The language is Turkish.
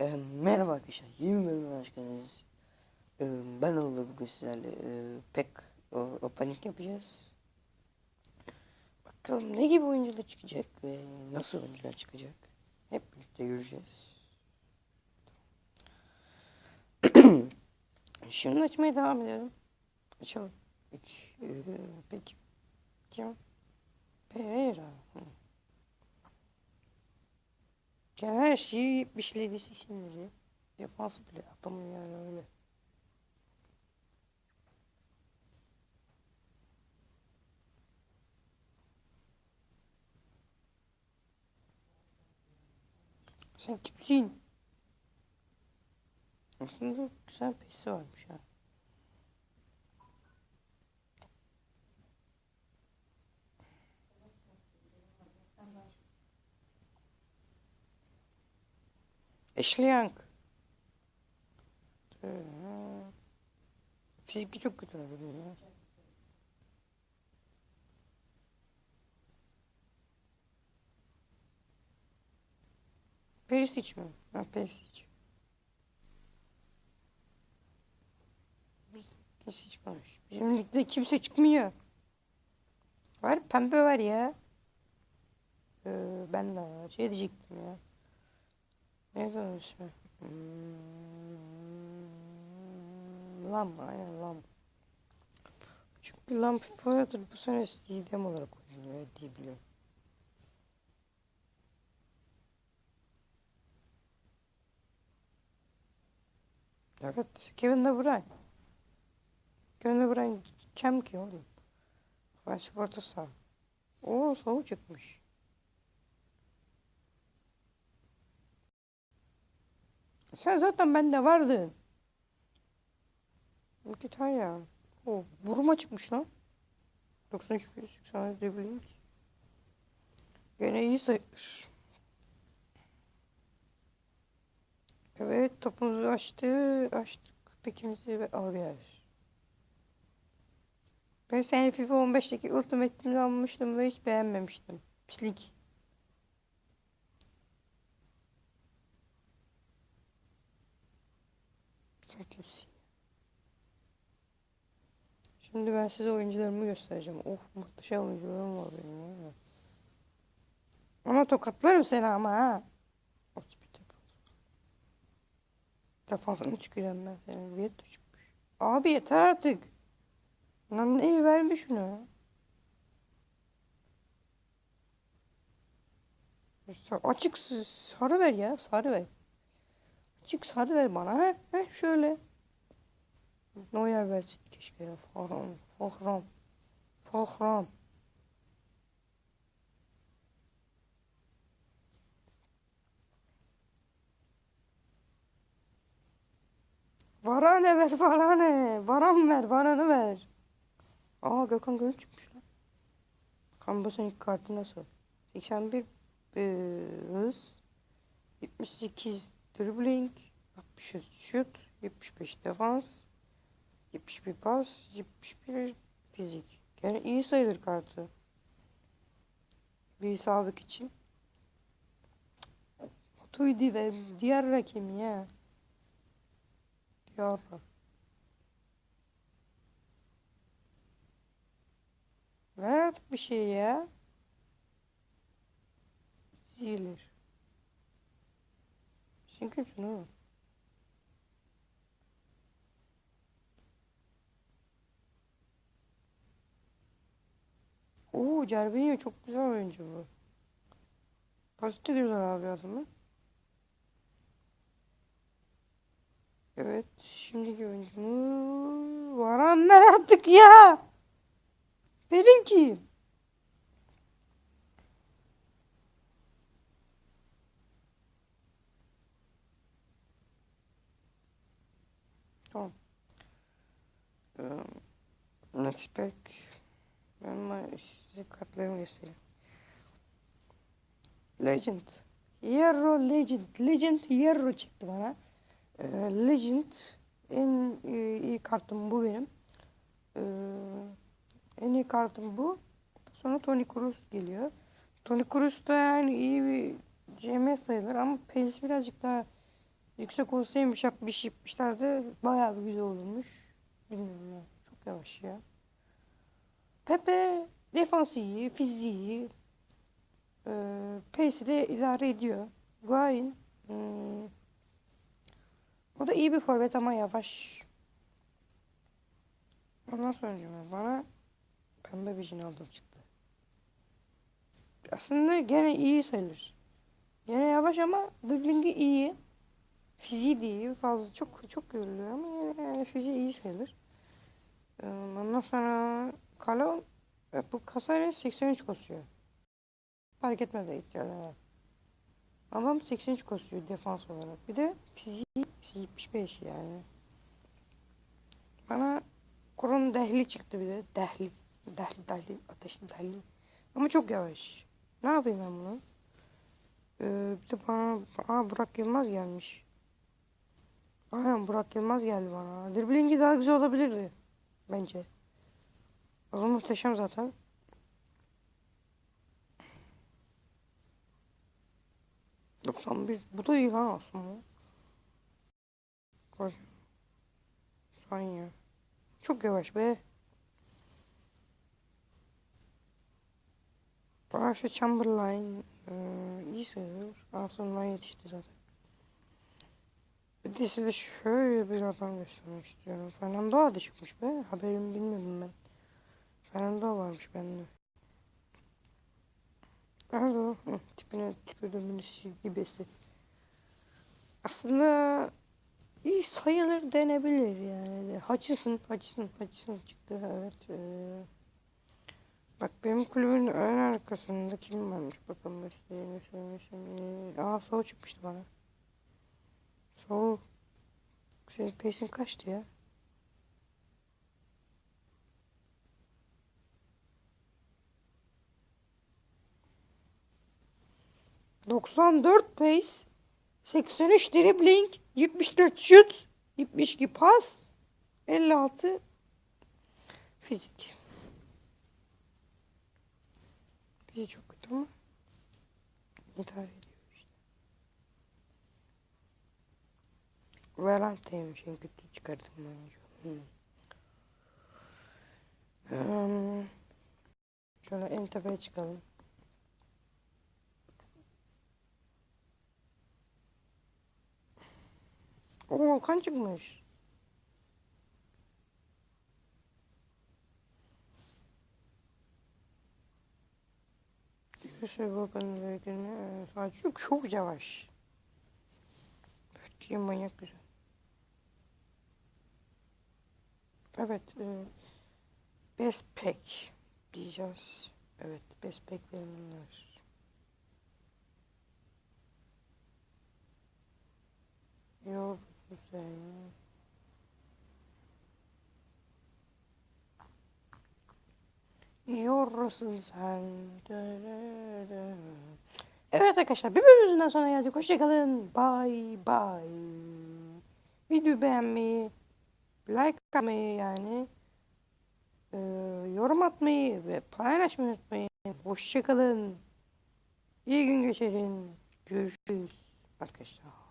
Ee, merhaba arkadaşlar, yeni bölüme hoş geldiniz. Ee, ben Oğlu bugün sizlerle e, pek o, opening yapacağız. Bakalım ne gibi oyuncular çıkacak ve nasıl oyuncular çıkacak. Hep birlikte göreceğiz. Şimdi açmaya devam edelim. Açalım. İlk, e, peki. Kim? Pereira. Hı. Ya her şeyi işlediyse şimdi. Defansı bile atamıyor yani öyle. Sen kimsin? Aslında güzel pesi varmış ha. Young. Ee, Fiziki çok kötü abi. Perisic mi? Ha Perisic. Kimse çıkmamış. Bizim ligde kimse çıkmıyor. Var pembe var ya. Ee, ben de. Şey diyecektim ya. Onun ismi? Hmm, Lam, aynen Lam. Çünkü Lam FIFA'dır bu sene CDM olarak oynuyor diye biliyorum. Evet, Kevin De Bruyne. Kevin De Bruyne kim ki oğlum? Karşı orta saha. Oo, soğuk çıkmış. Sen zaten bende vardın. Git ya. O buruma çıkmış lan. 93 80 dribbling. Gene iyi sayılır. Evet topumuzu açtı. Açtık. Pekimizi ve alıyoruz. Ben seni FIFA 15'teki Ultimate'imde almıştım ve hiç beğenmemiştim. Pislik. Sen? Şimdi ben size oyuncularımı göstereceğim. Oh muhteşem oyuncularım var benim. ya. Ama tokatlarım seni ama ha. Defansını çıkacağım ben senin. Vieto çıkmış. Abi yeter artık. Lan neyi vermiş şunu Açık sarı ver ya. Sarı ver. Açık sarı ver bana. He, he şöyle. Neuer versin keşke ya. Fahram. Fahram. Fahram. Varane ver Varane. Varan ver. Varan'ı ver. Aa Gökhan Gönül çıkmış lan. Kambas'ın ilk kartı nasıl? 81 eee, hız. 78 dribbling. 63 şut. 75 defans. 71 pas. 71 fizik. Yani iyi sayılır kartı. Bir sabık için. Tuydi ve diğer rakim ya. Diğer Ver artık bir şey ya. Zilir. Sen kimsin oğlum? Oo Cervinho çok güzel oyuncu bu. Kaç diyorlar abi adamı? Evet şimdiki oyuncumuz Varan ver artık ya. Verin ki. Tamam. Um, next pack. Ben ma- size kartlarımı göstereyim. Legend. Hero Legend. Legend Hero çıktı bana. Ee, Legend en e, iyi kartım bu benim. Ee, en iyi kartım bu. Sonra Toni Kroos geliyor. Toni Kroos da yani iyi bir CM sayılır ama pace birazcık daha Yüksek olsaymış yapmış yapmışlardı. Bayağı bir güzel olurmuş. Bilmiyorum ya. Çok yavaş ya. Pepe defansı iyi, fiziği iyi. Ee, pace'i de idare ediyor. Guayin hmm, o da iyi bir forvet ama yavaş. Ondan sonra bana pembe bir Ronaldo çıktı. Aslında gene iyi sayılır. Gene yavaş ama driblingi iyi. Fiziği de iyi. Fazla çok çok yoruluyor ama yine yani fiziği iyi sayılır. Ee, Ondan sonra Kalon e, bu kasayla 83 kosuyor. Fark etmedi ihtiyarlar. Adam 83 kosuyor defans olarak. Bir de fiziği 75 yani. Bana Kur'un dehli çıktı bir de. Dehli. Dehli dehli. Ateşli dehli. Ama çok yavaş. Ne yapayım ben bunu? Ee, bir de bana aa, Burak Yılmaz gelmiş. Aynen Burak Yılmaz geldi bana. Driblingi daha güzel olabilirdi. Bence. Zaman muhteşem zaten. Doksan bir. Bu da iyi lan aslında. Koy. Saniye. Çok yavaş be. Barış'a Chamberlain e, iyi sayılır. Arsenal'a yetişti zaten. Bir de size şöyle bir adam göstermek istiyorum. Fernando da çıkmış be. Haberimi bilmiyordum ben. Fernando varmış bende. Nerede o? Hı, tipine tükürdüğümün gibisi. Aslında iyi sayılır denebilir yani. Hutchison, Hutchison, Hutchison çıktı evet. Ee, bak benim kulübün ön arkasında kim varmış bakalım göstereyim göstereyim. Aa soğuk çıkmıştı bana. Soğuk. Şey peşin kaçtı ya? Doksan dört pace, 83 dribbling, 74 şut, 72 pas, 56 fizik. Bir çok kötü ama idare ediyor işte. Valente'ymiş en kötü çıkardım ben. Hmm. Şöyle en tepeye çıkalım. O Volkan çıkmış. Şey Volkan'ın verdiğini sadece çok, çok yavaş. Ötkiye manyak güzel. Evet. E, best pack diyeceğiz. Evet. Best pack'lerim bunlar. Yok. Güzel. Yorsun sen. Evet arkadaşlar bir bölümümüzden sonra geldik. Hoşçakalın. Bye bye. Videoyu beğenmeyi, like atmayı yani, e, yorum atmayı ve paylaşmayı unutmayın. Hoşçakalın. İyi gün geçirin. Görüşürüz arkadaşlar.